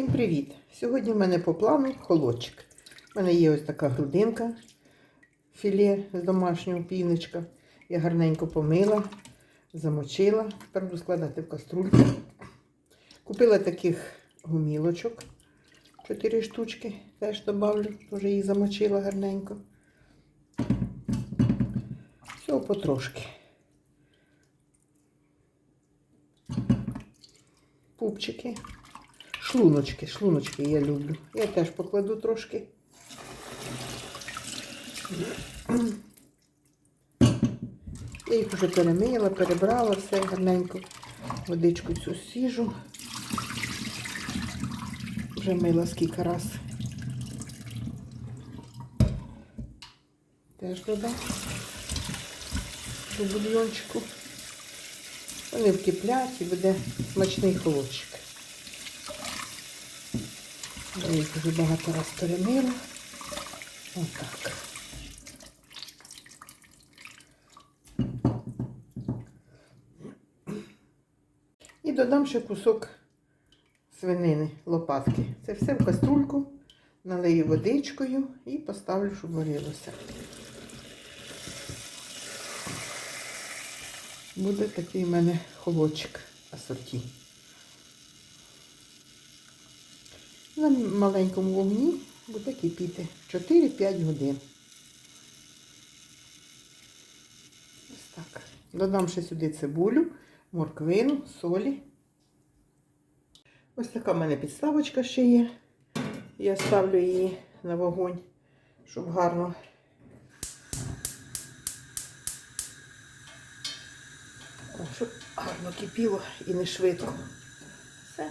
Всім привіт! Сьогодні в мене по плану холодчик. У мене є ось така грудинка, філе з домашнього півничка. Я гарненько помила, замочила. Тепер буду складати в каструльку. Купила таких гумілочок. 4 штучки. Теж добавлю, теж їх замочила гарненько. Всього потрошки. Пупчики. Шлуночки, шлуночки я люблю. Я теж покладу трошки. Я їх вже перемила, перебрала все гарненько. Водичку цю сіжу. Вже мила скільки раз. Теж додам до бульйончику. Вони вкиплять і буде смачний холодчик. Я їх вже багато раз перемила. Отак. І додам ще кусок свинини, лопатки. Це все в каструльку, налию водичкою і поставлю, щоб варилося. Буде такий в мене холодчик асорті. На маленькому вогні буде кипіти 4-5 годин. Ось так. Додам ще сюди цибулю, морквину, солі. Ось така в мене підставочка ще є. Я ставлю її на вогонь, щоб гарно. Щоб гарно кипіло і не швидко. Все.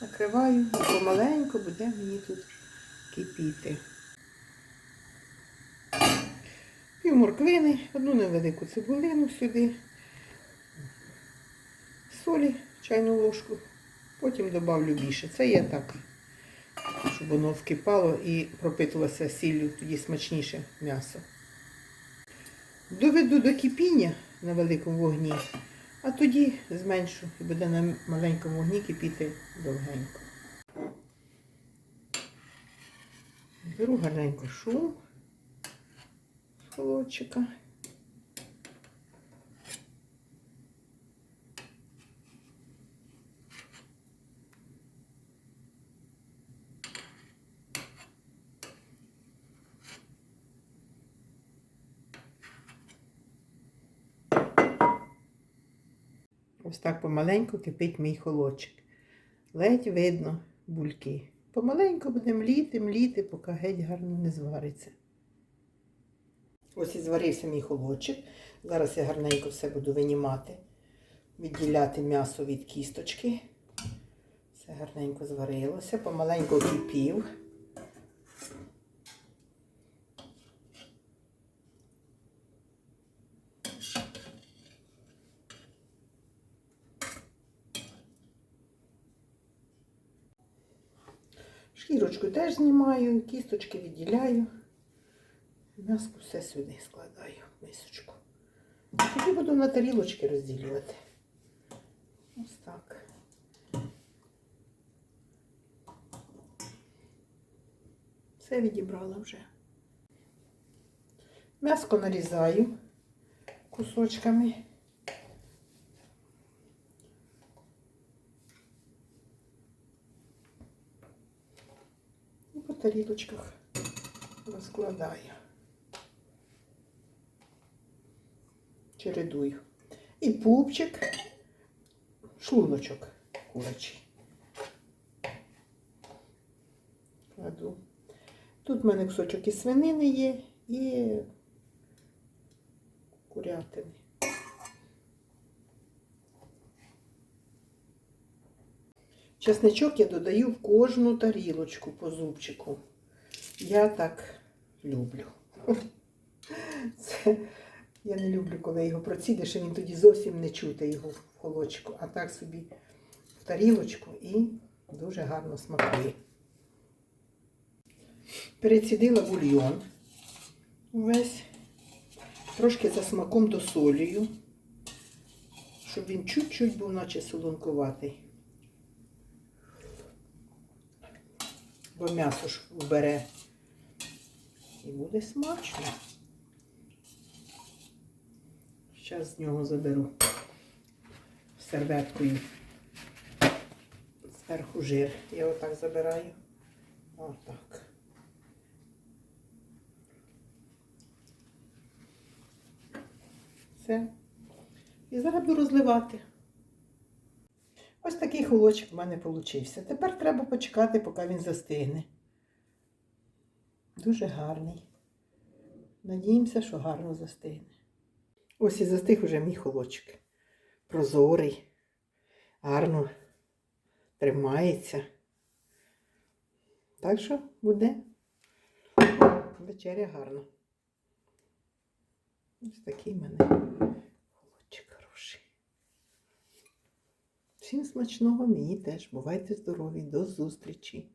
Накриваю і помаленьку буде мені тут кипіти. Пів морквини, одну невелику цибулину сюди, солі, чайну ложку, потім додавлю більше. Це я так, щоб воно вкипало і пропитувалося сіллю, тоді смачніше м'ясо. Доведу до кипіння на великому вогні. А тоді зменшу і буде на маленькому вогні кипіти довгенько. Беру гарненько шум з холодчика. Ось так помаленьку кипить мій холодчик. Ледь видно бульки. Помаленьку буде мліти, мліти, поки геть гарно не звариться. Ось і зварився мій холодчик. Зараз я гарненько все буду винімати, відділяти м'ясо від кісточки. Все гарненько зварилося, помаленьку кипів. Шкірочку теж знімаю, кісточки відділяю. М'яско все сюди складаю в мисочку. Тоді буду на тарілочки розділювати. Ось так. Все відібрала вже. М'яско нарізаю кусочками. І по тарілочках розкладаю. Чередую. І пупчик, шлуночок курячий. Кладу. Тут в мене кусочок і свинини є, і курятини. Чесничок я додаю в кожну тарілочку по зубчику. Я так люблю. Це, я не люблю, коли його процідиш, і він тоді зовсім не чути його в холодчику. А так собі в тарілочку і дуже гарно смакує. Перецідила бульйон увесь, трошки за смаком досолюю, щоб він чуть-чуть був наче солонкуватий. Бо м'ясо ж вбере. І буде смачно. Зараз з нього заберу серветкою. Зверху жир. Я отак забираю. Отак. Все. І зараз буду розливати. Ось такий холочок в мене получився. Тепер треба почекати, поки він застигне. Дуже гарний. Надіємося, що гарно застигне. Ось і застиг уже мій холочок. Прозорий, гарно тримається. Так що буде вечеря гарна. Ось такий в мене холодчик хороший. Всім смачного, мені теж. Бувайте здорові, до зустрічі!